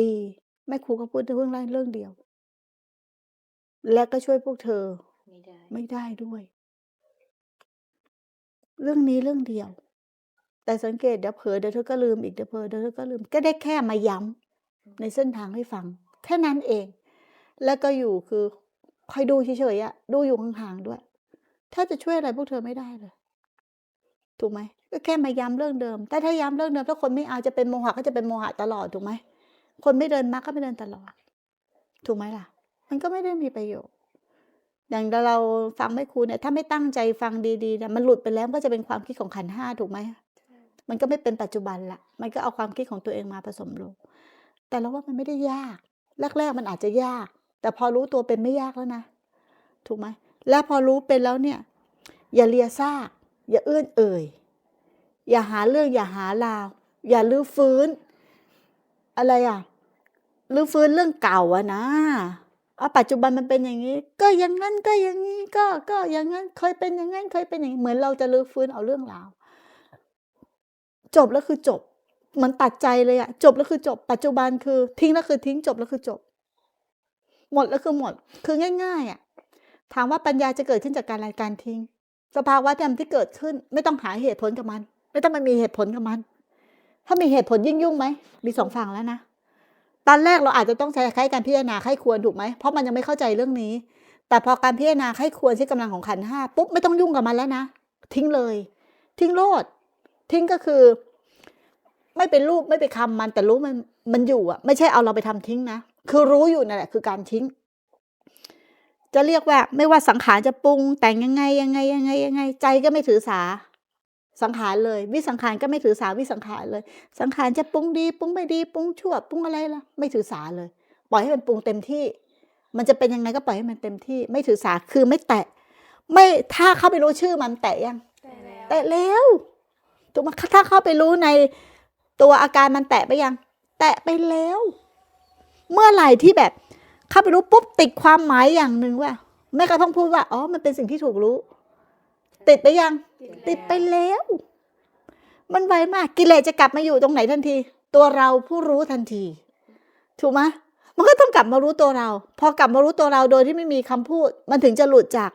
ปี แม่ครูก็พูดเรื่องเรื่องเดียว และก็ช่วยพวกเธอ ไม่ได้ ไม่ได้ด้วย เรื่องนี้เรื่องเดียว แต่สังเกตเดี๋ยวเผลอเดี๋ยวเธอก็ลืมอีกเดี๋ยวเผลอเดี๋ยวเธอก็ลืม ก็ได้แค่มาย้ำในเส้นทางให้ฟัง แค่นั้นเอง แล้วก็อยู่คือคอยดูเฉยๆอะดูอยู่ห่างๆด้วย ถ้าจะช่วยอะไรพวกเธอไม่ได้เลยถูกไหมก็แค่มาย้ำเรื่องเดิม แต่ถ้าย้ำเรื่องเดิมถ้าคนไม่เอาจะเป็นโมหะก็จะเป็นโมหะตลอดถูกไหม คนไม่เดินมรรคก็ไม่เดินตลอด ถูกไหมล่ะ มันก็ไม่ได้มีประโยชน์ อย่างเราฟังไม่ครูเนี่ย ถ้าไม่ตั้งใจฟังดีๆเนี่ยมันหลุดไปแล้วก็จะเป็นความคิดของขันห้าถูกไหมมันก็ไม่เป็นปัจจุบันละมันก็เอาความคิดของตัวเองมาผสมลงแต่เราว่ามันไม่ได้ยาก แรกๆมันอาจจะยาก แต่พอรู้ตัวเป็นไม่ยากแล้วนะ ถูกไหม แล้วพอรู้เป็นแล้วเนี่ย อย่าเลียซาก อย่าเอื้อนเอ่ย อย่าหาเรื่องอย่าหาราว อย่าลื้อฟื้น อะไรอะ ลื้อฟื้นเรื่องเก่าอะนะเอาปัจจุบันมันเป็นอย่างนี้ ก็อย่างนั้นก็อย่างนี้ก็ก็อย่างนั้นเคยเป็นอย่างนั้นเคยเป็นอย่างนี้เหมือนเราจะลื้อฟื้นเอาเรื่องราวจบแล้วคือจบเหมือนตัดใจเลยอะจบแล้วคือจบ ปัจจุบันคือ ทิ้งแล้วคือทิ้งจบแล้วคือจบ หมดแล้วคือหมด คือง่ายๆอะถามว่าปัญญาจะเกิดขึ้นจากการอะไรการทิ้ง สภาวะธรรมที่เกิดขึ้น ไม่ต้องหาเหตุผลกับมัน ไม่ต้องมามีเหตุผลกับมัน ถ้ามีเหตุผลยิ่งยุ่งไหมมีสองฝั่งแล้วนะ ตอนแรกเราอาจจะต้องใช้คล้การพิจารณาไข้ควรถูกไหมเพราะมันยังไม่เข้าใจเรื่องนี้ แต่พอการพิจารณาไข้ควรใช้กำลังของขันห้าปุ๊บไม่ต้องยุ่งกับมันแล้วนะ ทิ้งเลย ทิ้งโลด ทิ้งก็คือ ไม่เป็นรูปไม่เป็นคำมันแต่รู้มันมันอยู่อะ ไม่ใช่เอาเราไปทำทิ้งนะคือรู้อยู่นั่นแหละคือการทิ้ง จะเรียกว่า ไม่ว่าสังขารจะปรุงแต่งยังไงยังไงยังไงยังไง ใจก็ไม่ถือสา สังขารเลย วิสังขารก็ไม่ถือสาวิสังขารเลย สังขารจะปรุงดีปรุงไม่ดีปรุงชั่วปรุงอะไรล่ะไม่ถือสาเลย ปล่อยให้มันปรุงเต็มที่ มันจะเป็นยังไงก็ปล่อยให้มันเต็มที่ ไม่ถือสาคือไม่แตะ ไม่ถ้าเข้าไปรู้ชื่อมันแตะยังได้แล้วแตะแล้วถูกไหมถ้าเข้าไปรู้ในตัวอาการมันแตะไปยัง แตะไปแล้ว เมื่อไหร่ที่แบบ เข้าไปรู้ปุ๊บติดความหมายอย่างหนึ่งว่าแม่กระทั่งพูดว่าอ๋อมันเป็นสิ่งที่ถูกรู้ ติดไปยัง ติดไปแล้ว มันไวมากกิเลสจะกลับมาอยู่ตรงไหนทันที ตัวเราผู้รู้ทันที ถูกไหมมันก็ต้องกลับมารู้ตัวเรา พอกลับมารู้ตัวเราโดยที่ไม่มีคำพูด มันถึงจะหลุดจาก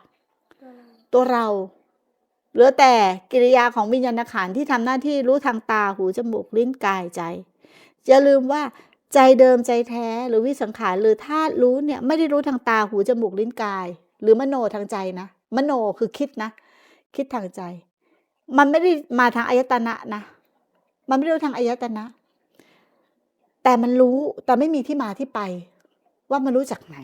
ตัวเราเหลือแต่กิริยาของวิญญาณขันธ์ที่ทำหน้าที่รู้ทางตาหูจมูกลิ้นกายใจ อย่าลืมว่าใจเดิมใจแท้หรือวิสังขารหรือธาตุรู้เนี่ยไม่ได้รู้ทางตาหูจมูกลิ้นกาย หรือมโนทางใจนะ มโนคือคิดนะ คิดทางใจ มันไม่ได้มาทางอายตนะนะ มันไม่ได้รู้ทางอายตนะ แต่มันรู้แต่ไม่มีที่มาที่ไป ว่ามันรู้จากไหน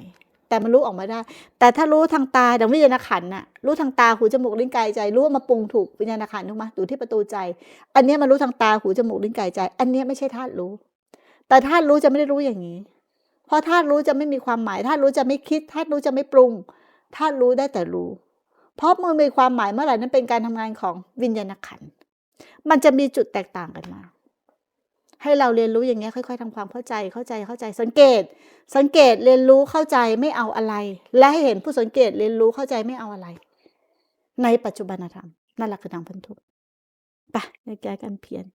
แต่มันรู้ออกมาได้ แต่ถ้ารู้ทางตาดังวิญญาณขันน่ะ รู้ทางตาหูจมูกลิ้นกายใจ รู้ว่ามาปรุงถูกวิญญาณขันถูกไหมอยู่ที่ประตูใจ อันนี้มันรู้ทางตาหูจมูกลิ้นกายใจ อันนี้ไม่ใช่ธาตุรู้ แต่ธาตุรู้จะไม่ได้รู้อย่างนี้ เพราะธาตุรู้จะไม่มีความหมายธาตุรู้จะไม่คิดธาตุรู้จะไม่ปรุงธาตุรู้ได้แต่รู้ เพราะมันมีความหมายเมื่อไหร่นั้นเป็นการทำงานของวิญญาณขัน มันจะมีจุดแตกต่างกันมา ให้เราเรียนรู้อย่างเงี้ยค่อย ๆทำความเข้าใจเข้าใจเข้าใจสังเกต สังเกตเรียนรู้เข้าใจไม่เอาอะไร และให้เห็นผู้สังเกตเรียนรู้เข้าใจไม่เอาอะไร ในปัจจุบันธรรมนั่นแหละคือทางพันธุไปในแก้กันเพียน